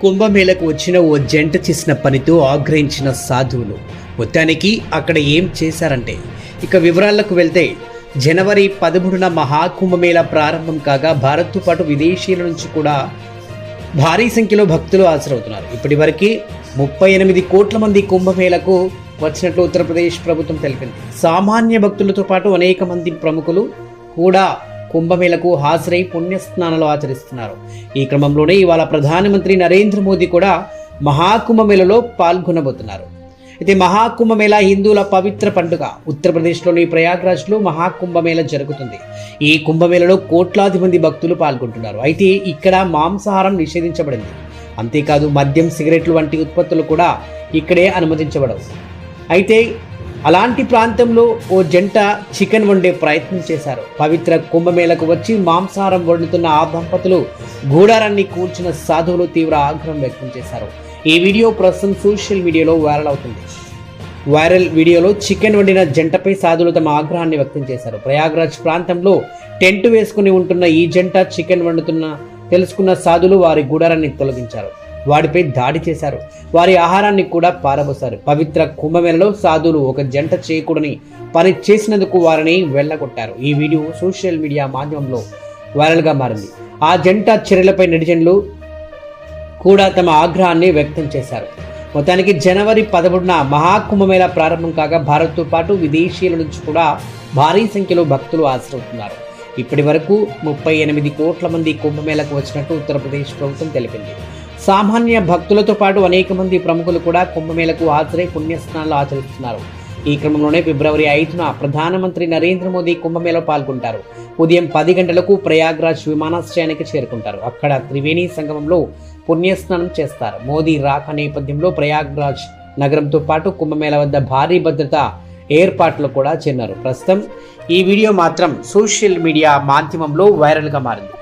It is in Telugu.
కుంభమేళకు వచ్చిన ఓ జంట చేసిన పనితో ఆగ్రహించిన సాధువులు మొత్తానికి అక్కడ ఏం చేశారంటే ఇక వివరాలకు వెళ్తే జనవరి పదమూడున మహాకుంభమేళ ప్రారంభం కాగా భారత్తో పాటు విదేశీయుల నుంచి కూడా భారీ సంఖ్యలో భక్తులు హాజరవుతున్నారు. ఇప్పటివరకు ముప్పై ఎనిమిది కోట్ల మంది కుంభమేళకు వచ్చినట్లు ఉత్తరప్రదేశ్ ప్రభుత్వం తెలిపింది. సామాన్య భక్తులతో పాటు అనేక మంది ప్రముఖులు కూడా కుంభమేళకు హాజరై పుణ్యస్నానాలు ఆచరిస్తున్నారు. ఈ క్రమంలోనే ఇవాళ ప్రధానమంత్రి నరేంద్ర మోదీ కూడా మహాకుంభమేళలో పాల్గొనబోతున్నారు. అయితే మహాకుంభమేళ హిందువుల పవిత్ర పండుగ. ఉత్తరప్రదేశ్లోని ప్రయాగ్రాజ్లో మహాకుంభమేళ జరుగుతుంది. ఈ కుంభమేళలో కోట్లాది మంది భక్తులు పాల్గొంటున్నారు. అయితే ఇక్కడ మాంసాహారం నిషేధించబడింది. అంతేకాదు మద్యం సిగరెట్లు వంటి ఉత్పత్తులు కూడా ఇక్కడే అనుమతించబడవు. అయితే అలాంటి ప్రాంతంలో ఓ జంట చికెన్ వండే ప్రయత్నం చేశారు. పవిత్ర కుంభమేళకు వచ్చి మాంసాహారం వండుతున్న ఆ దంపతులు గూడారాన్ని కూర్చిన సాధువులు తీవ్ర ఆగ్రహం వ్యక్తం చేశారు. ఈ వీడియో ప్రస్తుతం సోషల్ మీడియాలో వైరల్ అవుతుంది. వైరల్ వీడియోలో చికెన్ వండిన జంటపై సాధువులు తమ ఆగ్రహాన్ని వ్యక్తం చేశారు. ప్రయాగ్రాజ్ ప్రాంతంలో టెంట్ వేసుకుని ఉంటున్న ఈ జంట చికెన్ వండుతున్న తెలుసుకున్న సాధులు వారి గుడారాన్ని తొలగించారు. వాడిపై దాడి చేశారు. వారి ఆహారాన్ని కూడా పారబోశారు. పవిత్ర కుంభమేళలో సాధువులు ఒక జంట చేయకూడని పని చేసినందుకు వారిని వెళ్ళగొట్టారు. ఈ వీడియో సోషల్ మీడియా మాధ్యమంలో వైరల్గా మారింది. ఆ జంట చర్యలపై నెటిజన్లు కూడా తమ ఆగ్రహాన్ని వ్యక్తం చేశారు. మొత్తానికి జనవరి పదమూడున మహాకుంభమేళ ప్రారంభం కాగా భారత్తో పాటు విదేశీయుల నుంచి కూడా భారీ సంఖ్యలో భక్తులు హాజరవుతున్నారు. ఇప్పటి వరకు ముప్పై ఎనిమిది కోట్ల మంది కుంభమేళకు వచ్చినట్టు ఉత్తరప్రదేశ్ ప్రభుత్వం తెలిపింది. సామాన్య భక్తులతో పాటు అనేక మంది ప్రముఖులు కూడా కుంభమేళకు హాజరై పుణ్యస్నానాలు ఆచరిస్తున్నారు. ఈ క్రమంలోనే ఫిబ్రవరి ఐదున ప్రధానమంత్రి నరేంద్ర మోదీ కుంభమేళలో పాల్గొంటారు. ఉదయం పది గంటలకు ప్రయాగ్రాజ్ విమానాశ్రయానికి చేరుకుంటారు. అక్కడ త్రివేణి సంగమంలో పుణ్యస్నానం చేస్తారు. మోదీ రాక నేపథ్యంలో ప్రయాగ్రాజ్ నగరంతో పాటు కుంభమేళ వద్ద భారీ భద్రత ఏర్పాట్లు కూడా చేన్నారు ప్రస్తుతం ఈ వీడియో మాత్రం సోషల్ మీడియా మాధ్యమంలో వైరల్గా మారింది.